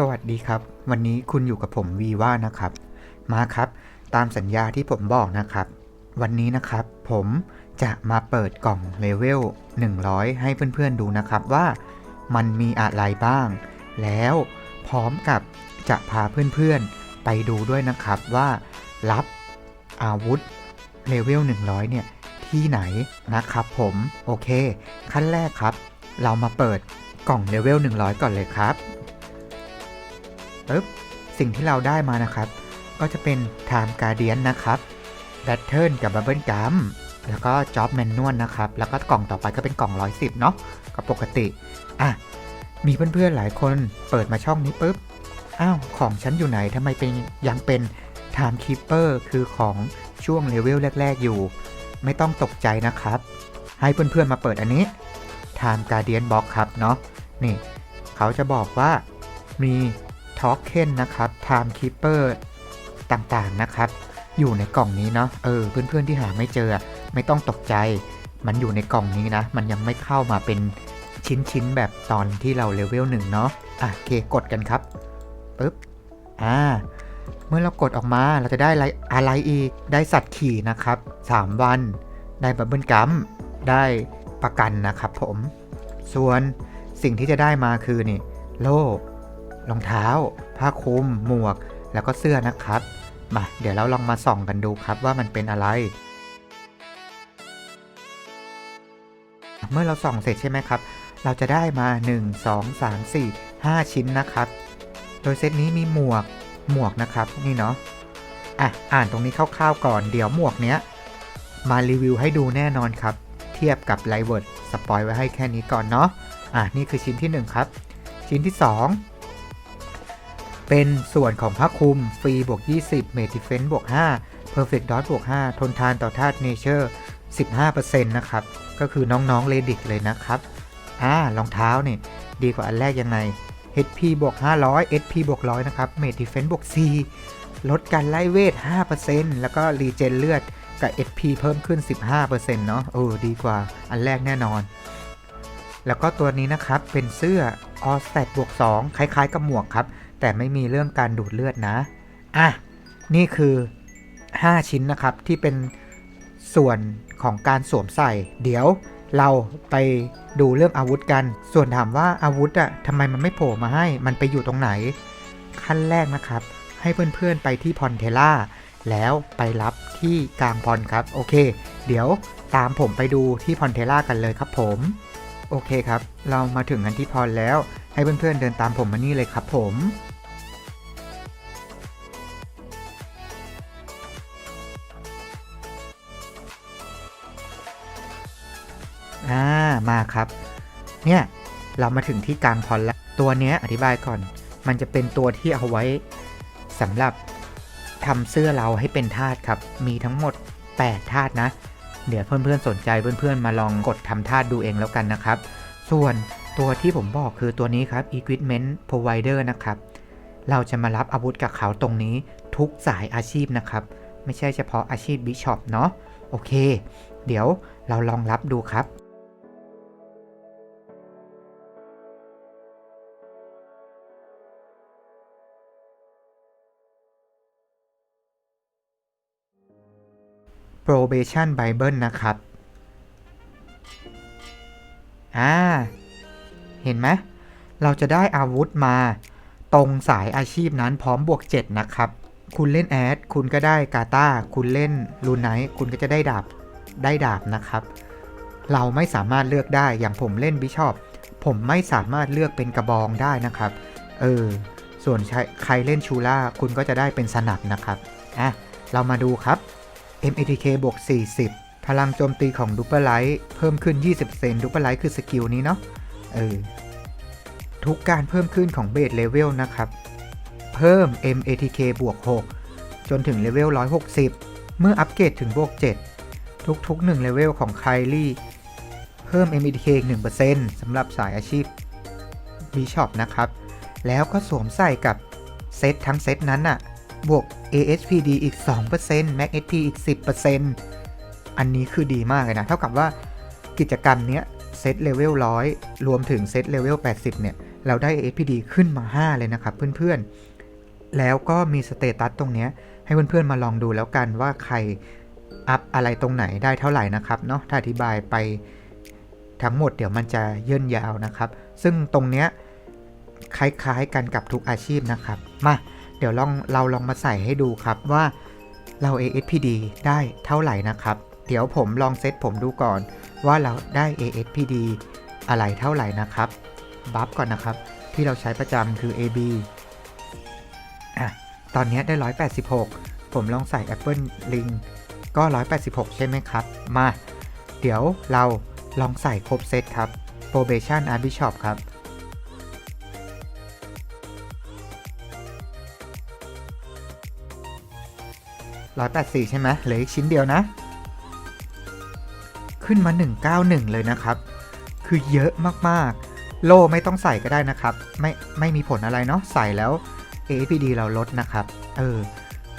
สวัสดีครับ วันนี้คุณอยู่กับผมวีว่านะครับ มาครับ ตามสัญญาที่ผมบอกนะครับ วันนี้นะครับ ผมจะมาเปิดกล่องเลเวล 100 ให้เพื่อนๆดูนะครับว่ามันมีอะไรบ้าง แล้วพร้อมกับจะพาเพื่อนๆไปดูด้วยนะครับว่ารับอาวุธเลเวล 100 เนี่ย ที่ไหนนะครับผมโอเค ขั้นแรกครับ เรามาเปิดกล่องเลเวล 100 ก่อนเลยครับ ปึ๊บสิ่งที่เราได้มานะครับ ก็จะเป็น Time Guardian นะครับ Battle กับ Bubble Gum แล้วก็ Job Manual นะครับ แล้วก็กล่องต่อไปก็เป็นกล่อง 110 เนาะก็ปกติอะมีเพื่อนๆหลายคนเปิดมาช่องนี้ปุ๊บ อ้าว ของฉันอยู่ไหนทำไมเป็นยังเป็น Time Keeper คือของช่วงเลเวลแรก ๆ อยู่ ไม่ต้องตกใจนะครับ ให้เพื่อนๆมาเปิดอันนี้ Time Guardian Box ครับเนาะนี่ เขาจะบอกว่ามี ทอ k เ n นะครับ Time Keeper ต่างๆนะครับ อยู่ในกล่องนี้เนาะเออ เพื่อนๆที่หาไม่เจอไม่ต้องตกใจ มันอยู่ในกล่องนี้นะ มันยังไม่เข้ามาเป็นชิ้นๆแบบตอนที่เราเลเวลหนึ่งเนาะอะโอเคกดกันครับปึ๊บอ่าเมื่อเรากดออกมาเราจะได้อะไรอะไรอีก ได้สัตว์ขี่นะครับ 3 วัน ได้บับเบิลกัมได้ประกันนะครับผม ส่วนสิ่งที่จะได้มาคือนี่ โล่ รองเท้า ผ้าคลุม หมวก แล้วก็เสื้อนะครับ มา เดี๋ยวเราลองมาส่องกันดูครับว่ามันเป็นอะไร เมื่อเราส่องเสร็จใช่ไหมครับ เราจะได้มา 1 2 3 4 5 ชิ้นนะครับ โดยเซตนี้มีหมวก หมวกนะครับ นี่เนาะ อะ อ่านตรงนี้คร่าวๆก่อน เดี๋ยวหมวกเนี้ย มารีวิวให้ดูแน่นอนครับ เทียบกับไลเวิร์ดสปอยไว้ให้แค่นี้ก่อนเนาะ อะ นี่คือชิ้นที่ 1 ครับ ชิ้นที่ 2 เป็นส่วนของผ้าคลุมฟรีบวก 20 เมดิเฟนบวก 5 Perfect Dot บวก 5 ทนทานต่อธาตุเนเจอร์ 15%นะครับ ก็คือน้องๆเลดิกเลยนะครับ อ่ารองเท้าเนี่ยดีกว่าอันแรกยังไง HP บวก 500 SP บวก 100 นะครับ Made Defense บวก 4 ลดการไล่เวท 5%แล้วก็รีเจนเลือดกับ SP เพิ่มขึ้น 15%เนาะเออดีกว่าอันแรกแน่นอน แล้วก็ตัวนี้นะครับเป็นเสื้อ All Stat บวก 2 คล้ายๆกับหมวกครับ แต่ไม่มีเรื่องการดูดเลือดนะ อะ นี่คือ 5 ชิ้นนะครับที่เป็นส่วนของการสวมใส่ เดี๋ยวเราไปดูเรื่องอาวุธกัน ส่วนถามว่าอาวุธอะทำไมมันไม่โผล่มาให้ มันไปอยู่ตรงไหน ขั้นแรกนะครับ ให้เพื่อนๆไปที่พอนเทล่า แล้วไปรับที่กลางพอนครับ โอเค เดี๋ยวตามผมไปดูที่พอนเทล่ากันเลยครับผมโอเคครับ เรามาถึงกันที่พรแล้ว ให้เพื่อนๆเดินตามผมมานี่เลยครับผม อ่ามาครับ เนี่ยเรามาถึงที่กลางพรแล้วตัวเนี้ยอธิบายก่อน มันจะเป็นตัวที่เอาไว้สำหรับทำเสื้อเราให้เป็นธาตุครับ มีทั้งหมด 8 ธาตุนะ เดี๋ยวเพื่อนๆสนใจเพื่อนๆมาลองกดทำธาตุดูเองแล้วกันนะครับ ส่วนตัวที่ผมบอกคือตัวนี้ครับ Equipment Provider นะครับ เราจะมารับอาวุธกับเขาตรงนี้ทุกสายอาชีพนะครับ ไม่ใช่เฉพาะอาชีพบิชอปเนาะ โอเค เดี๋ยวเราลองรับดูครับ probation bible นะครับ อ่า เห็นไหม เราจะได้อาวุธมา ตรงสายอาชีพนั้นพร้อมบวก 7 นะครับ คุณเล่นแอด คุณก็ได้กาตาคุณเล่นลูไนท์คุณก็จะได้ดาบ ได้ดาบนะครับ เราไม่สามารถเลือกได้ อย่างผมเล่นบิชอปผมไม่สามารถเลือกเป็นกระบองได้นะครับ เออ ส่วนใใครเล่นชูล่า คุณก็จะได้เป็นสนับนะครับ อะ เรามาดูครับ MATK บวก 40 พลังโจมตีของดูเปอร์ไลท์เพิ่มขึ้น 20%ดูเปอร์ไลท์คือสกิลนี้เนาะเออทุกการเพิ่มขึ้นของเบสเลเวลนะครับ เพิ่ม MATK บวก 6 จนถึงเลเวล 160 เมื่ออัปเกรดถึงบวก 7 ทุกๆ1เลเวลของไคลี่เพิ่ม MATK อีก1%สำหรับสายอาชีพ Bishop นะครับ แล้วก็สวมใส่กับเซตทั้งเซตนั้นอะ บวก ASPD อีก 2% Max HP อีก 10%อันนี้คือดีมากเลยนะ เท่ากับว่ากิจกรรมเนี้ยเซตเลเวล100รวมถึงเซตเลเวล80 เนี่ย เราได้ ASPD ขึ้นมา 5 เลยนะครับเพื่อนๆ แล้วก็มีสเตตัสตรงเนี้ยให้เพื่อนๆมาลองดูแล้วกันว่าใครอัพอะไรตรงไหนได้เท่าไหร่นะครับเนาะถ้าอธิบายไปทั้งหมดเดี๋ยวมันจะเยื่นยาวนะครับ ซึ่งตรงเนี้ยคล้ายๆกันกับทุกอาชีพนะครับ มา เดี๋ยวลองเราลองมาใส่ให้ดูครับว่าเรา ASPD ได้เท่าไหร่นะครับ เดี๋ยวผมลองเซตผมดูก่อนว่าเราได้ ASPD อะไรเท่าไหร่นะครับบัฟก่อนนะครับ ที่เราใช้ประจำคือ AB อะตอนนี้ได้ 186 ผมลองใส่ Apple Link ก็ 186 ใช่ไหมครับ มา เดี๋ยวเราลองใส่ครบเซตครับ probation archbishop ครับ 184ใช่ไหมเหลืออีกชิ้นเดียวนะ ขึ้นมา 191 เลยนะครับ คือเยอะมากๆ โล่ไม่ต้องใส่ก็ได้นะครับ ไม่ไม่มีผลอะไรเนาะใส่แล้ว APD เราลดนะครับ เออ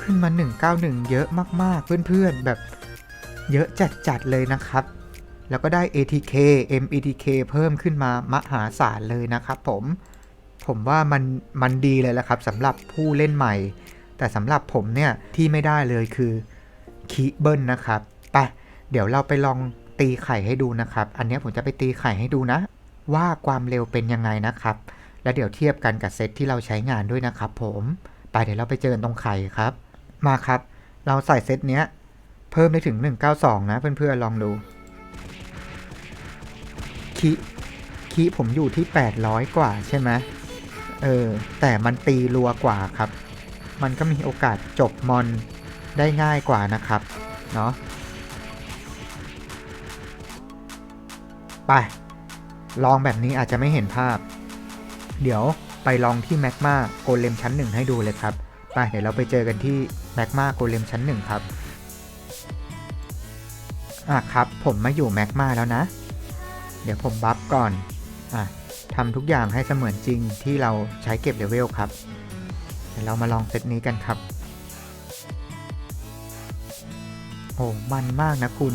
ขึ้นมา 191 เยอะมากๆ เพื่อนๆ แบบเยอะจัดๆ เลยนะครับ แล้วก็ได้ ATK METK เพิ่มขึ้นมามหาศาลเลยนะครับผม ผมว่ามันมันดีเลยละครับสำหรับผู้เล่นใหม่ แต่สำหรับผมเนี่ยที่ไม่ได้เลยคือคีเบิลนะครับไปเดี๋ยวเราไปลองตีไข่ให้ดูนะครับ อันนี้ผมจะไปตีไข่ให้ดูนะ ว่าความเร็วเป็นยังไงนะครับ แล้วเดี๋ยวเทียบกันกับเซตที่เราใช้งานด้วยนะครับ ผมไปเดี๋ยวเราไปเจอกันตรงไข่ครับ มาครับ เราใส่เซตเนี้ย เพิ่มได้ถึง 192 นะเพื่อนๆลองดูคีคีผมอยู่ที่ 800 กว่าใช่ไหมเออแต่มันตีรัวกว่าครับ มันก็มีโอกาสจบมอนได้ง่ายกว่านะครับ เนาะไป ลองแบบนี้อาจจะไม่เห็นภาพ เดี๋ยวไปลองที่แมกมาโกเลมชั้นหนึ่งให้ดูเลยครับไปเดี๋ยวเราไปเจอกันที่แมกมาโกเลมชั้นหนึ่งครับอะครับผมมาอยู่แมกมาแล้วนะ เดี๋ยวผมบัฟก่อนอะทำทุกอย่างให้เสมือนจริงที่เราใช้เก็บเลเวลครับ เดี๋ยวเรามาลองเซตนี้กันครับ โอ้มันมากนะคุณ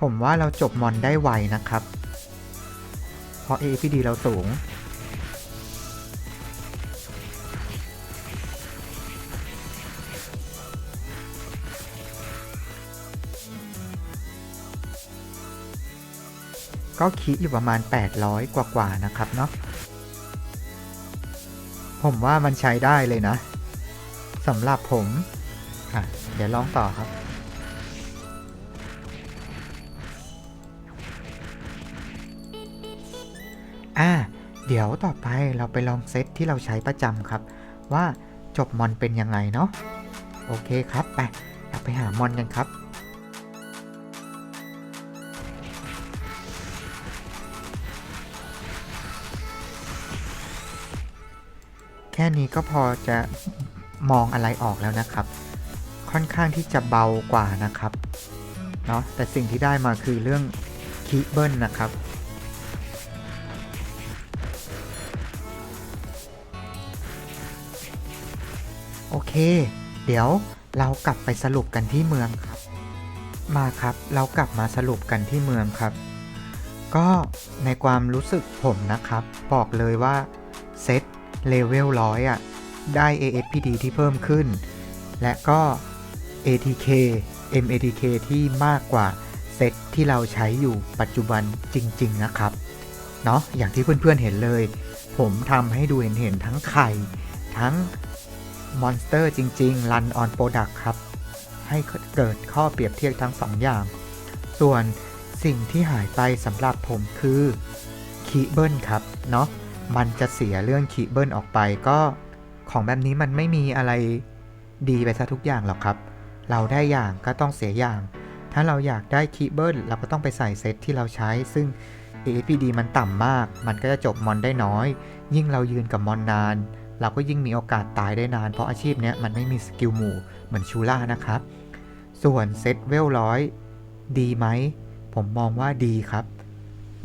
ผมว่าเราจบมอนได้ไวนะครับ เพราะ APD เราสูง ก็คิดอยู่ประมาณ 800 กว่าๆนะครับเนาะผมว่ามันใช้ได้เลยนะสำหรับผมอะเดี๋ยวลองต่อครับ อ่า เดี๋ยวต่อไปเราไปลองเซตที่เราใช้ประจำครับ ว่าจบมอนเป็นยังไงเนาะโอเคครับ ไปเราไปหามอนกันครับ ค่นี้ก็พอจะมองอะไรออกแล้วนะครับ ค่อนข้างที่จะเบากว่านะครับเนาะแต่สิ่งที่ได้มาคือเรื่องคีเบิลนะครับโอเค เดี๋ยวเรากลับไปสรุปกันที่เมืองครับ มาครับ เรากลับมาสรุปกันที่เมืองครับ ก็ในความรู้สึกผมนะครับ บอกเลยว่าเซต เลเวลร้อยอะ ได้ ASPD ที่เพิ่มขึ้น และก็ ATK MATK ที่มากกว่าเซตที่เราใช้อยู่ปัจจุบันจริง ๆ นะครับ เนาะอย่างที่เพื่อนๆเห็นเลย ผมทำให้ดูเห็นๆทั้งไข่ ทั้งมอนสเตอร์จริงๆ Run on Product ครับ ให้เกิดข้อเปรียบเทียบทั้ง 2 อย่าง ส่วนสิ่งที่หายไปสำหรับผมคือคีเบิลครับ เนาะ มันจะเสียเรื่องคีเบิลออกไปก็ของแบบนี้มันไม่มีอะไรดีไปซะทุกอย่างหรอกครับ เราได้อย่างก็ต้องเสียอย่าง ถ้าเราอยากได้คีเบิลเราก็ต้องไปใส่เซตที่เราใช้ ซึ่ง APD มันต่ำมาก มันก็จะจบมอนได้น้อย ยิ่งเรายืนกับมอนนาน เราก็ยิ่งมีโอกาสตายได้นาน เพราะอาชีพเนี้ยมันไม่มีสกิลหมู่เหมือนชูล่านะครับ ส่วนเซตเวลร้อยดีไหม ผมมองว่าดีครับ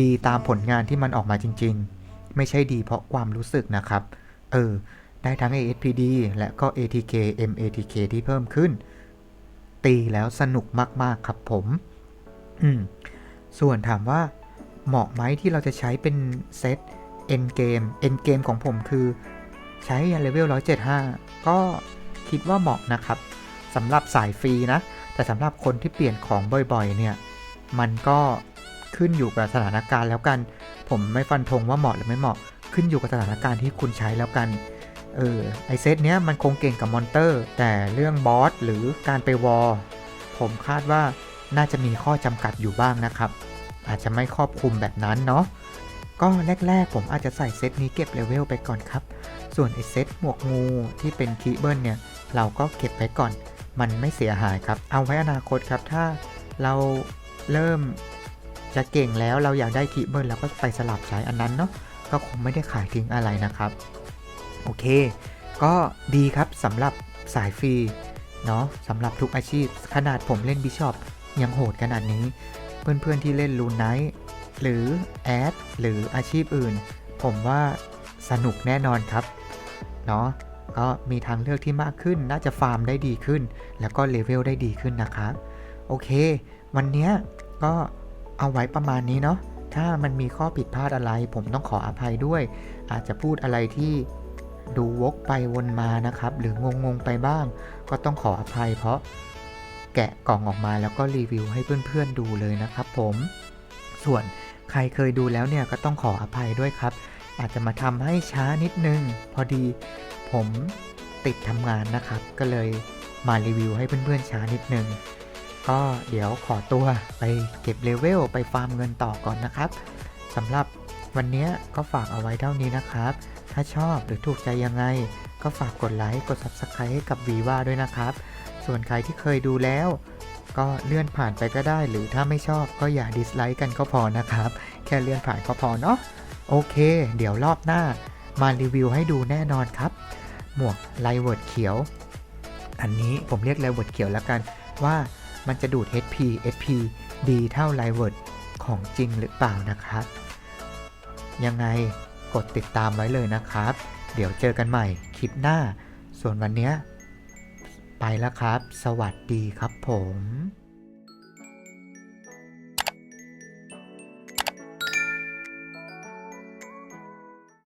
ดีตามผลงานที่มันออกมาจริง ๆ ไม่ใช่ดีเพราะความรู้สึกนะครับ เออ ได้ทั้ง ASPD และก็ ATK MATK ที่เพิ่มขึ้น ตีแล้วสนุกมาก ๆ ครับผม อืม ส่วนถามว่า เหมาะไหมที่เราจะใช้เป็นเซต end game end game ของผมคือใช้ยันเลเวล175 ก็คิดว่าเหมาะนะครับสำหรับสายฟรีนะ แต่สำหรับคนที่เปลี่ยนของบ่อยๆ เนี่ย มันก็ขึ้นอยู่กับสถานการณ์แล้วกัน ผมไม่ฟันธงว่าเหมาะหรือไม่เหมาะขึ้นอยู่กับสถานการณ์ที่คุณใช้แล้วกันเออไอเซตเนี้ยมันคงเก่งกับมอนเตอร์ แต่เรื่องบอสหรือการไปวอลผมคาดว่าน่าจะมีข้อจำกัดอยู่บ้างนะครับ อาจจะไม่ครอบคลุมแบบนั้นเนาะก็แรกๆ ผมอาจจะใส่เซตนี้เก็บเลเวลไปก่อนครับ ส่วนไอเซตหมวกงูที่เป็นคีเบิลเนี่ย เราก็เก็บไว้ก่อน มันไม่เสียหายครับ เอาไว้อนาคตครับ ถ้าเราเริ่ม จะเก่งแล้วเราอยากได้คีเบิลเราก็ไปสลับใช้อันนั้นเนาะก็คงไม่ได้ขายทิ้งอะไรนะครับ โอเค ก็ดีครับสำหรับสายฟรีเนาะสำหรับทุกอาชีพ ขนาดผมเล่นบิชอปยังโหดขนาดนี้ เพื่อนๆที่เล่นลูนไนท์หรือแอดหรืออาชีพอื่น ผมว่าสนุกแน่นอนครับเนาะก็มีทางเลือกที่มากขึ้น น่าจะฟาร์มได้ดีขึ้น แล้วก็เลเวลได้ดีขึ้นนะครับ โอเค วันนี้ก็ เอาไว้ประมาณนี้เนาะถ้ามันมีข้อผิดพลาดอะไร ผมต้องขออภัยด้วย อาจจะพูดอะไรที่ดูวกไปวนมานะครับ หรืองงๆไปบ้าง ก็ต้องขออภัย เพราะแกะกล่องออกมาแล้วก็รีวิวให้เพื่อนๆดูเลยนะครับผม ส่วนใครเคยดูแล้วเนี่ยก็ต้องขออภัยด้วยครับ อาจจะมาทำให้ช้านิดนึง พอดีผมติดทำงานนะครับ ก็เลยมารีวิวให้เพื่อนๆช้านิดนึง ก็เดี๋ยวขอตัวไปเก็บเลเวลไปฟาร์มเงินต่อก่อนนะครับสำหรับวันนี้ก็ฝากเอาไว้เท่านี้นะครับ ถ้าชอบหรือถูกใจยังไง ก็ฝากกดไลค์ กด Subscribe ให้กับวีว่าด้วยนะครับ ส่วนใครที่เคยดูแล้ว ก็เลื่อนผ่านไปก็ได้ หรือถ้าไม่ชอบก็อย่าดิสไลค์กันก็พอนะครับ แค่เลื่อนผ่านก็พอเนาะ โอเค เดี๋ยวรอบหน้ามารีวิวให้ดูแน่นอนครับ หมวกไลเวิร์ดเขียว อันนี้ผมเรียกไลเวิร์ดเขียวแล้วกันว่า มันจะดูด HP HP ดีเท่าไลเวิร์ดของจริงหรือเปล่านะครับ ยังไงกดติดตามไว้เลยนะครับ เดี๋ยวเจอกันใหม่คลิปหน้า ส่วนวันเนี้ยไปแล้วครับ สวัสดีครับผม